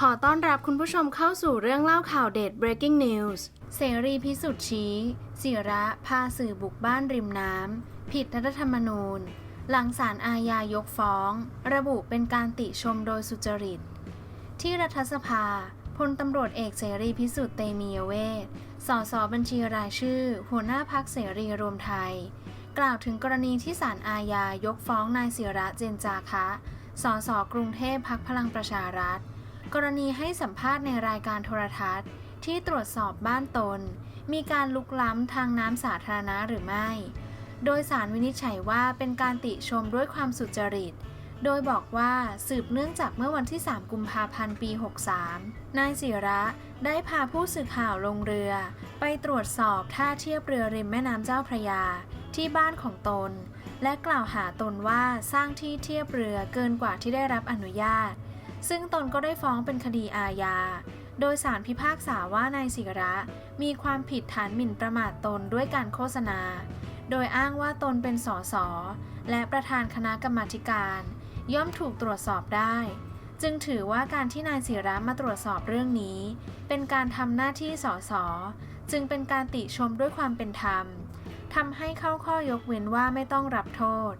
ขอต้อนรับคุณผู้ชมเข้าสู่เรื่องเล่าข่าวเด็ด breaking news เสรีพิสุทธิ์ชี้ศิระพาสื่อบุกบ้านริมน้ำ ผิดรัฐธรรมนูญ หลังศาลอาญายกฟ้อง ระบุเป็นการติชมโดยสุจริต ที่รัฐสภาพลตำรวจเอกเสรีพิสุทธิ์เตมียเวทสสบัญชีรายชื่อ หัวหน้าพักเสรีรวมไทย กล่าวถึงกรณีที่ศาลอาญายกฟ้องนายศิระเจนจาคะ สสกรุงเทพพักพลังประชารัฐ กรณีให้สัมภาษณ์ในรายการโทรทัศน์ ที่ตรวจสอบบ้านตน มีการลุกล้ำทางน้ำสาธารณะหรือไม่ โดยสารวินิจฉัยว่าเป็นการติชมด้วยความสุจริต โดยบอกว่าสืบเนื่องจากเมื่อวันที่ 3 กุมภาพันธ์ปี 63 นายศิระได้พาผู้สื่อข่าวลงเรือ ไปตรวจสอบท่าเทียบเรือริมแม่น้ำเจ้าพระยา ที่บ้านของตน และกล่าวหาตนว่าสร้างที่เทียบเรือเกินกว่าที่ได้รับอนุญาต ซึ่งตนก็ได้ฟ้องเป็นคดีอาญา โดยสารพิพากษาว่านายศิระ มีความผิดฐานหมิ่นประมาทตนด้วยการโฆษณา โดยอ้างว่าตนเป็นสสและประธานคณะกรรมาการ ย่อมถูกตรวจสอบได้ จึงถือว่าการที่นายศิระมาตรวจสอบเรื่องนี้ เป็นการทำหน้าที่สสจึงเป็นการติชมด้วยความเป็นธรรมทำให้เข้าข้อยกเว้นว่าไม่ต้องรับโทษ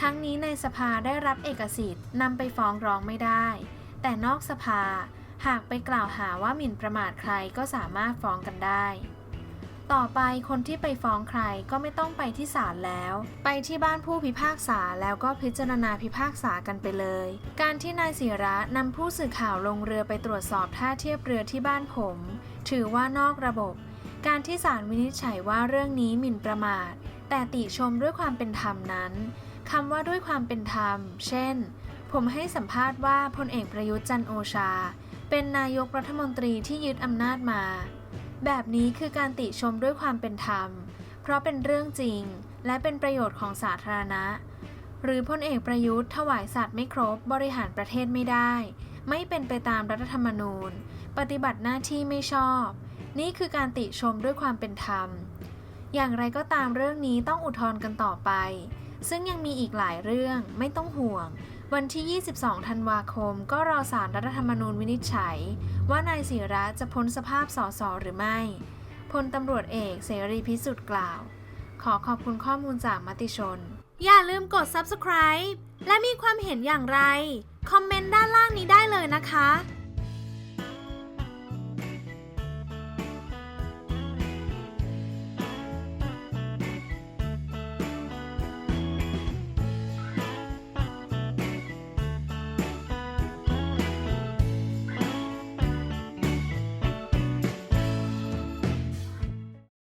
ทั้งนี้ในสภาได้รับเอกสิทธิ์นำไปฟ้องร้องไม่ได้ แต่นอกสภาหากไปกล่าวหาว่าหมิ่นประมาทใครก็สามารถฟ้องกันได้ ต่อไปคนที่ไปฟ้องใครก็ไม่ต้องไปที่ศาลแล้ว ไปที่บ้านผู้พิพากษาแล้วก็พิจารณาพิพากษากันไปเลย การที่นายศิระนำผู้สื่อข่าวลงเรือไปตรวจสอบท่าเทียบเรือที่บ้านผม ถือว่านอกระบบ การที่ศาลวินิจฉัยว่าเรื่องนี้หมิ่นประมาท แต่ติชมด้วยความเป็นธรรมนั้น คำว่าด้วยความเป็นธรรม เช่น ผมให้สัมภาษณ์ว่าพลเอกประยุทธ์จันโอชา เป็นนายกรัฐมนตรีที่ยึดอำนาจมา แบบนี้คือการติชมด้วยความเป็นธรรม เพราะเป็นเรื่องจริง และเป็นประโยชน์ของสาธารณะ หรือพลเอกประยุทธ์ถวายสัตว์ไม่ครบบริหารประเทศไม่ได้ ไม่เป็นไปตามรัฐธรรมนูญ ปฏิบัติหน้าที่ไม่ชอบ นี่คือการติชมด้วยความเป็นธรรม อย่างไรก็ตามเรื่องนี้ต้องอุทธรณ์กันต่อไป ซึ่งยังมีอีกหลายเรื่องไม่ต้องห่วง วันที่ 22 ธันวาคม ก็รอสารรัฐธรรมนูญวินิจฉัย ว่านายศิระจะพ้นสภาพสสหรือไม่พลตำรวจเอกเสรีพิสุทธิ์กล่าว ขอขอบคุณข้อมูลจากมติชน อย่าลืมกด subscribe และมีความเห็นอย่างไร คอมเมนต์ด้านล่างนี้ได้เลยนะคะ